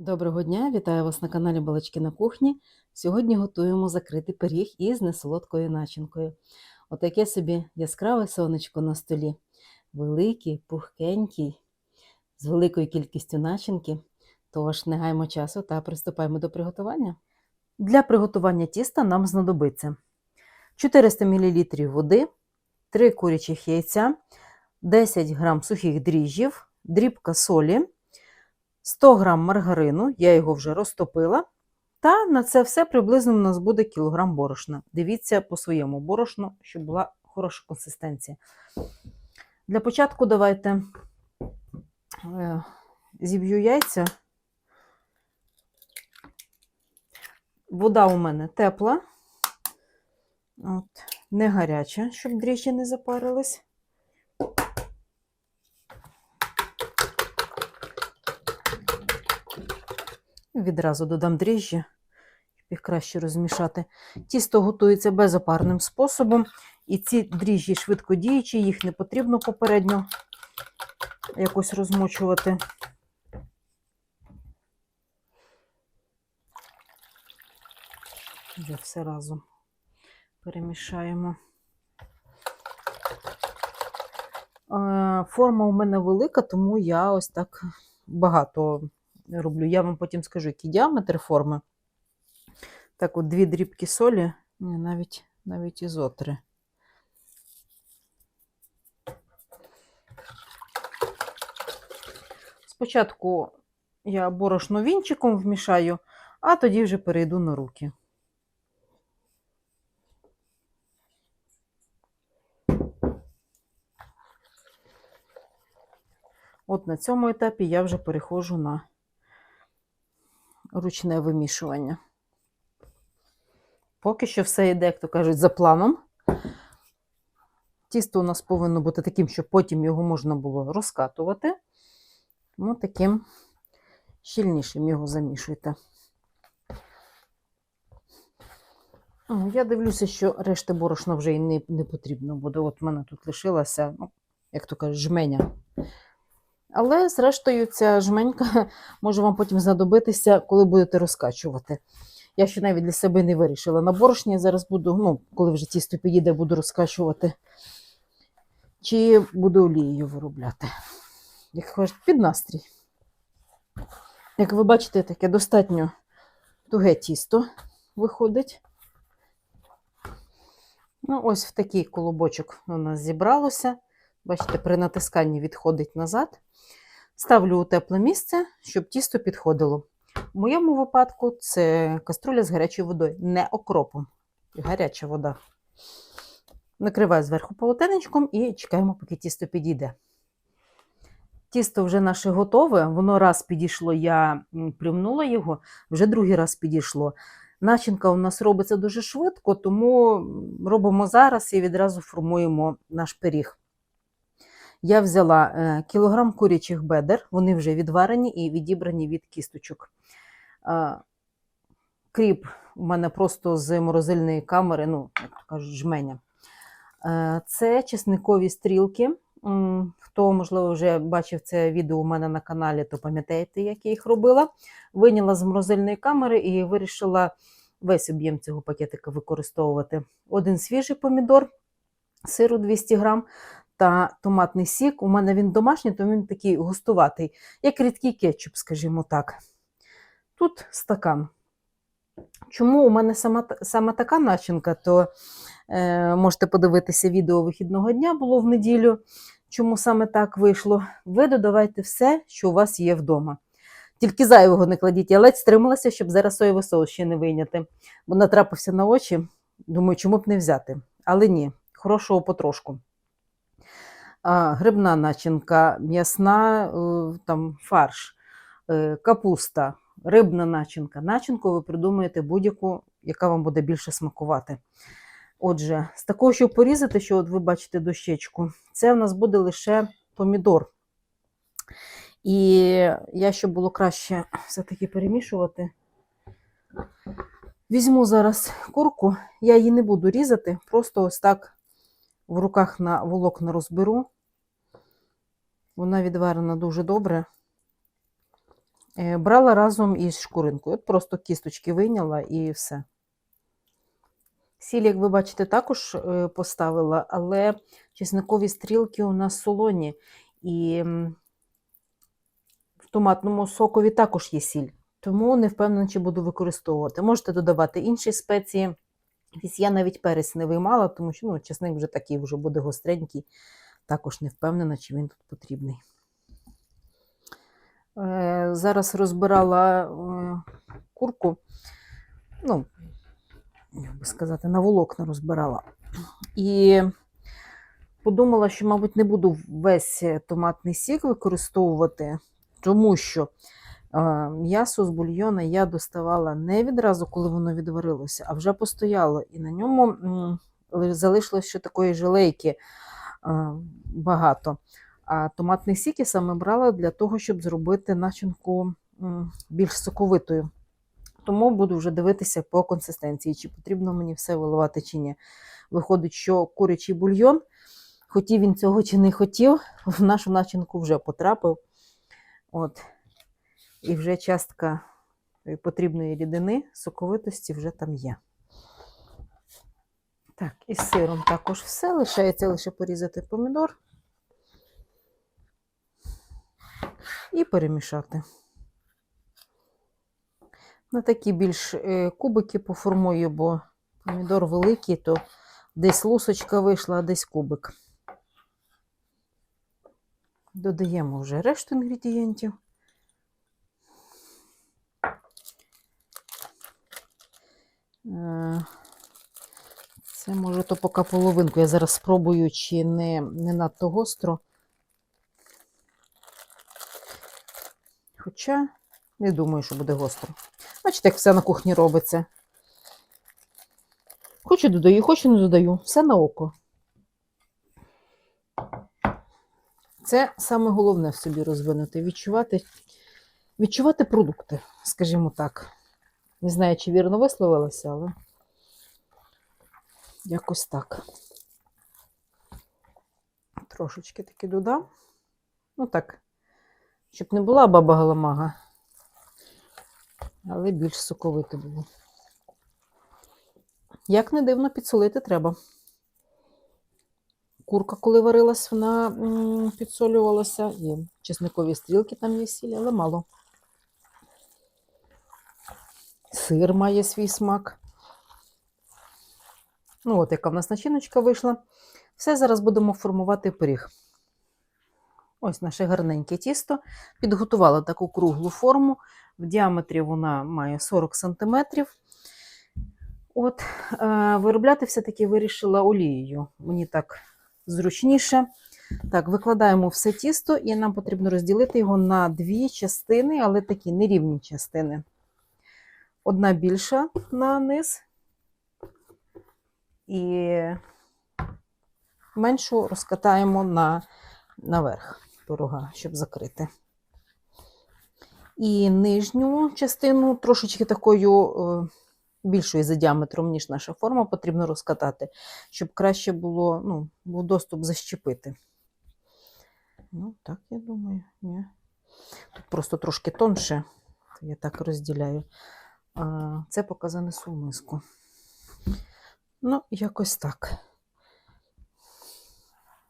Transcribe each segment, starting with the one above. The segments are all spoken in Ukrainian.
Доброго дня, вітаю вас на каналі Балачки на кухні. Сьогодні готуємо закритий пиріг із несолодкою начинкою. Отаке собі яскраве сонечко на столі. Великий, пухкенький, з великою кількістю начинки. Тож не гаймо часу та приступаємо до приготування. Для приготування тіста нам знадобиться 400 мл води, 3 курячих яйця, 10 г сухих дріжджів, дрібка солі. 100 г маргарину, я його вже розтопила. Та на це все приблизно у нас буде кілограм борошна. Дивіться по своєму борошну, щоб була хороша консистенція. Для початку давайте е, зіб'ю яйця. Вода у мене тепла, От, не гаряча, щоб дріжджі не запарились. Відразу додам дріжджі, щоб їх краще розмішати. Тісто готується безопарним способом, і ці дріжджі швидкодіючі, їх не потрібно попередньо якось розмочувати. Вже все разом перемішаємо. Е, Форма у мене велика, тому я ось так багато роблю. Я вам потім скажу, який діаметр форми. Так, от дві дрібки солі, навіть, навіть ізотри. Спочатку я борошно вінчиком вмішаю, а тоді вже перейду на руки. От на цьому етапі я вже переходжу на ручне вимішування. Поки що все йде, як то кажуть, за планом. Тісто у нас повинно бути таким, щоб потім його можна було розкатувати. Тому таким щільнішим його замішуйте. Я дивлюся, що решти борошна вже і не, не потрібно буде. От в мене тут лишилася, ну, як то кажуть, жменя. Але, зрештою, ця жменька може вам потім знадобитися, коли будете розкачувати. Я ще навіть для себе не вирішила. На борошні я зараз буду, ну, коли вже тісто підійде, буду розкачувати. Чи буду олією виробляти. Як кажуть, під настрій. Як ви бачите, таке достатньо туге тісто виходить. Ну, ось в такий колобочок у нас зібралося. Бачите, при натисканні відходить назад. Ставлю у тепле місце, щоб тісто підходило. В моєму випадку це каструля з гарячою водою, не окропом. Гаряча вода. Накриваю зверху полотенечком і чекаємо, поки тісто підійде. Тісто вже наше готове, воно раз підійшло, я плюмнула його, вже другий раз підійшло. Начинка у нас робиться дуже швидко, тому робимо зараз і відразу формуємо наш пиріг. Я взяла е, кілограм курячих бедер, вони вже відварені і відібрані від кісточок. Кріп у мене просто з морозильної камери, ну, як кажуть, жменя. Е, це чесникові стрілки. Хто, можливо, вже бачив це відео у мене на каналі, то пам'ятаєте, як я їх робила. Виняла з морозильної камери і вирішила весь об'єм цього пакетика використовувати. Один свіжий помідор, сиру 200 грам та томатний сік. У мене він домашній, то він такий густуватий, як рідкий кетчуп, скажімо так. Тут стакан. Чому у мене сама, саме така начинка, то е, можете подивитися відео вихідного дня було в неділю. Чому саме так вийшло? Ви додавайте все, що у вас є вдома. Тільки зайвого не кладіть. Я ледь стрималася, щоб зараз соєвий соус ще не вийняти. Бо натрапився на очі. Думаю, чому б не взяти. Але ні, хорошого потрошку. Грибна начинка, м'ясна е, там, фарш, е, капуста, рибна начинка. Начинку ви придумаєте будь-яку, яка вам буде більше смакувати. Отже, з такого, щоб порізати, що от ви бачите дощечку, це в нас буде лише помідор. І я, щоб було краще все-таки перемішувати, візьму зараз курку, я її не буду різати, просто ось так в руках на волокна розберу. Вона відварена дуже добре. Е, Брала разом із шкуринкою. От просто кісточки вийняла і все. Сіль, як ви бачите, також е, поставила, але чесникові стрілки у нас солоні. І в томатному сокові також є сіль. Тому не впевнена, чи буду використовувати. Можете додавати інші спеції. Якийсь Я навіть перець не виймала, тому що ну, чесник вже такий вже буде гостренький. Також не впевнена, чи він тут потрібний. Е, Зараз розбирала е, курку, ну, як би сказати, на волокна розбирала. І подумала, що, мабуть, не буду весь томатний сік використовувати, тому що е, м'ясо з бульйона я доставала не відразу, коли воно відварилося, а вже постояло. І на ньому залишилось ще такої желейки багато. А томатний сік я саме брала для того, щоб зробити начинку більш соковитою. Тому буду вже дивитися по консистенції, чи потрібно мені все виливати чи ні. Виходить, що курячий бульйон, хотів він цього чи не хотів, в нашу начинку вже потрапив. От. І вже частка потрібної рідини, соковитості вже там є. Так, і з сиром також все. Лишається лише порізати помідор і перемішати. На такі більш е, кубики поформую, бо помідор великий, то десь лусочка вийшла, а десь кубик. Додаємо вже решту інгредієнтів. Це може то поки половинку. Я зараз спробую, чи не, не надто гостро. Хоча не думаю, що буде гостро. Бачите, як все на кухні робиться. Хочу додаю, хочу не додаю. Все на око. Це саме головне в собі розвинути. Відчувати, відчувати продукти, скажімо так. Не знаю, чи вірно висловилася, але якось так. Трошечки таки додам. Ну так, щоб не була баба галамага, але більш соковите було. Як не дивно, підсолити треба. Курка, коли варилась, вона підсолювалася. І чесникові стрілки там є сіль, але мало. Сир має свій смак. Ну, от яка в нас начиночка вийшла. Все зараз будемо формувати пиріг. Ось наше гарненьке тісто. Підготувала таку круглу форму. В діаметрі вона має 40 см. От, е, виробляти все-таки вирішила олією. Мені так зручніше. Так, викладаємо все тісто, і нам потрібно розділити його на дві частини, але такі нерівні частини. Одна більша на низ і меншу розкатаємо на, наверх пирога, щоб закрити. І нижню частину трошечки такою е, більшою за діаметром, ніж наша форма, потрібно розкатати, щоб краще було, ну, був доступ защепити. Ну, так, я думаю, ні. Тут просто трошки тонше, я так розділяю. Це показане сумиску. Ну, якось так.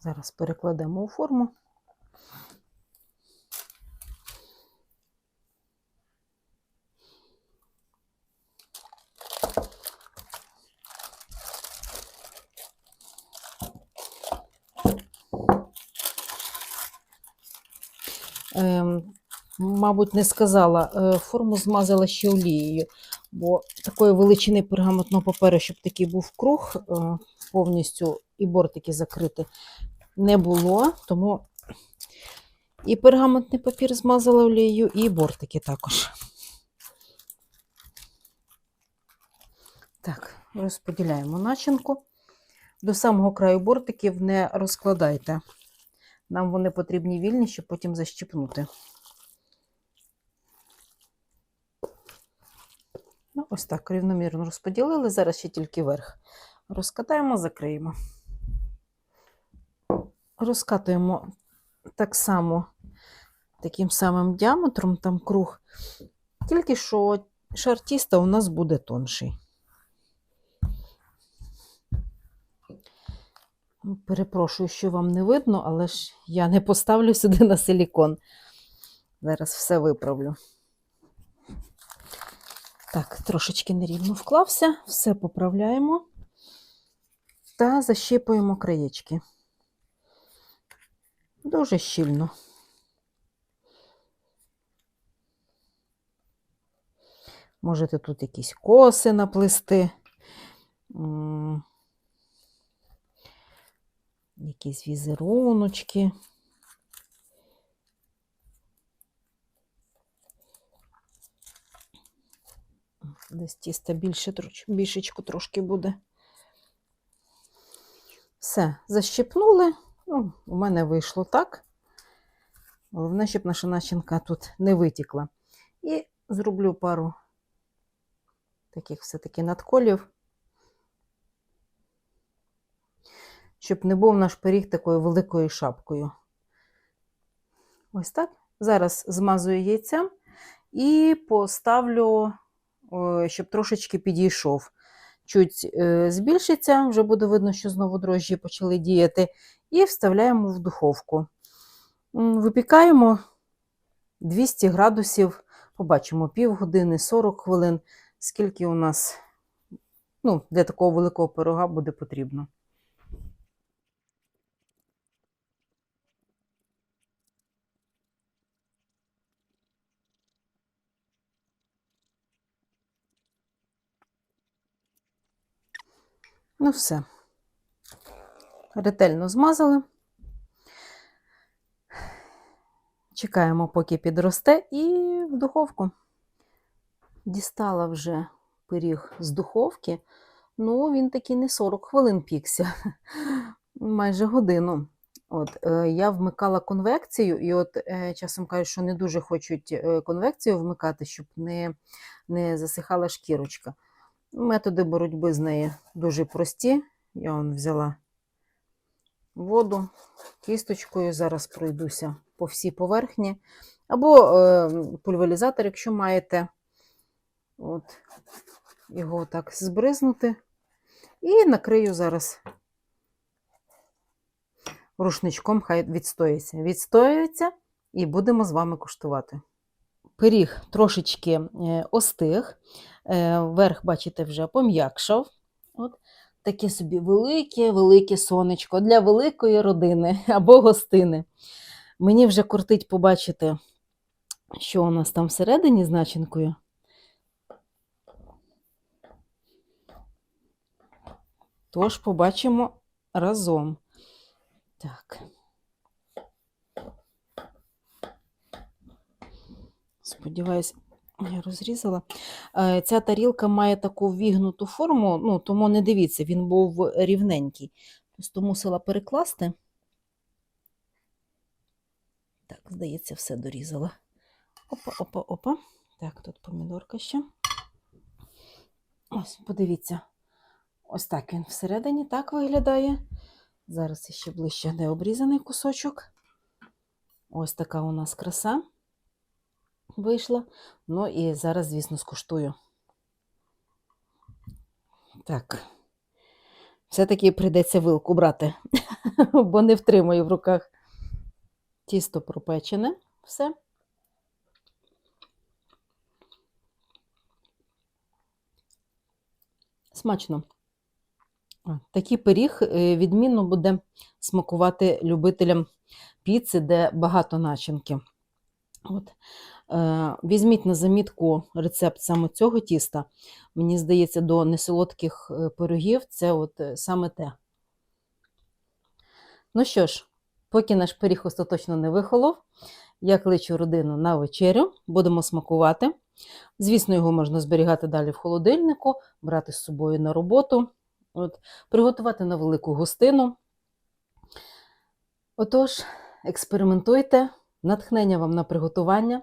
Зараз перекладемо у форму. Мабуть, не сказала, е, форму змазала ще олією, бо такої величини пергаментного паперу, щоб такий був круг е, повністю і бортики закрити, не було, тому і пергаментний папір змазала олією, і бортики також. Так, розподіляємо начинку. До самого краю бортиків не розкладайте. Нам вони потрібні вільні, щоб потім защіпнути. Ну, ось так рівномірно розподілили. Зараз ще тільки верх. Розкатаємо, закриємо. Розкатуємо так само таким самим діаметром, там круг. Тільки що шар тіста у нас буде тонший. Ну, Перепрошую, що вам не видно, але ж я не поставлю сюди на силікон. Зараз все виправлю. Так, трошечки нерівно вклався, все поправляємо та защіпуємо краєчки. Дуже щільно. Можете тут якісь коси наплести, якісь візеруночки. Десь тіста більше, більшечку трошки буде. Все, защипнули. Ну, у мене вийшло так. Головне, щоб наша начинка тут не витікла. І зроблю пару таких все-таки надколів, щоб не був наш пиріг такою великою шапкою. Ось так. Зараз змазую яйцем і поставлю, щоб трошечки підійшов. Чуть е, збільшиться, вже буде видно, що знову дрожжі почали діяти. І вставляємо в духовку. Випікаємо 200 градусів, побачимо півгодини, 40 хвилин, скільки у нас ну, для такого великого пирога буде потрібно. Ну, все. Ретельно змазали. Чекаємо, поки підросте, і в духовку. Дістала вже пиріг з духовки. Ну, він таки не 40 хвилин пікся, майже годину. От, е, я вмикала конвекцію, і от е, часом кажуть, що не дуже хочуть е, конвекцію вмикати, щоб не, не засихала шкірочка. Методи боротьби з нею дуже прості. Я вон взяла воду кісточкою, зараз пройдуся по всій поверхні. Або е, пульверизатор, якщо маєте, от, його так збризнути. І накрию зараз рушничком, хай відстоїться. Відстоюється і будемо з вами куштувати. Пиріг трошечки е, остиг. Е, Верх, бачите, вже пом'якшав. От таке собі велике, велике сонечко для великої родини або гостини. Мені вже кортить побачити, що у нас там всередині з начинкою. Тож побачимо разом. Так. Сподіваюсь, я розрізала. Е, Ця тарілка має таку вігнуту форму, ну, тому не дивіться, він був рівненький. Просто мусила перекласти. Так, здається, все дорізала. Опа, опа, опа. Так, тут помідорка ще. Ось, подивіться. Ось так він всередині так виглядає. Зараз ще ближче не обрізаний кусочок. Ось така у нас краса вийшла. Ну і зараз, звісно, скуштую. Так. Все-таки прийдеться вилку брати, бо не втримаю в руках. Тісто пропечене. Все. Смачно. Такий пиріг е, відмінно буде смакувати любителям піци, де багато начинки. От. Е, Візьміть на замітку рецепт саме цього тіста. Мені здається, до несолодких е, пирогів це от е, саме те. Ну що ж, поки наш пиріг остаточно не вихолов, я кличу родину на вечерю, будемо смакувати. Звісно, його можна зберігати далі в холодильнику, брати з собою на роботу, от, приготувати на велику гостину. Отож, експериментуйте, натхнення вам на приготування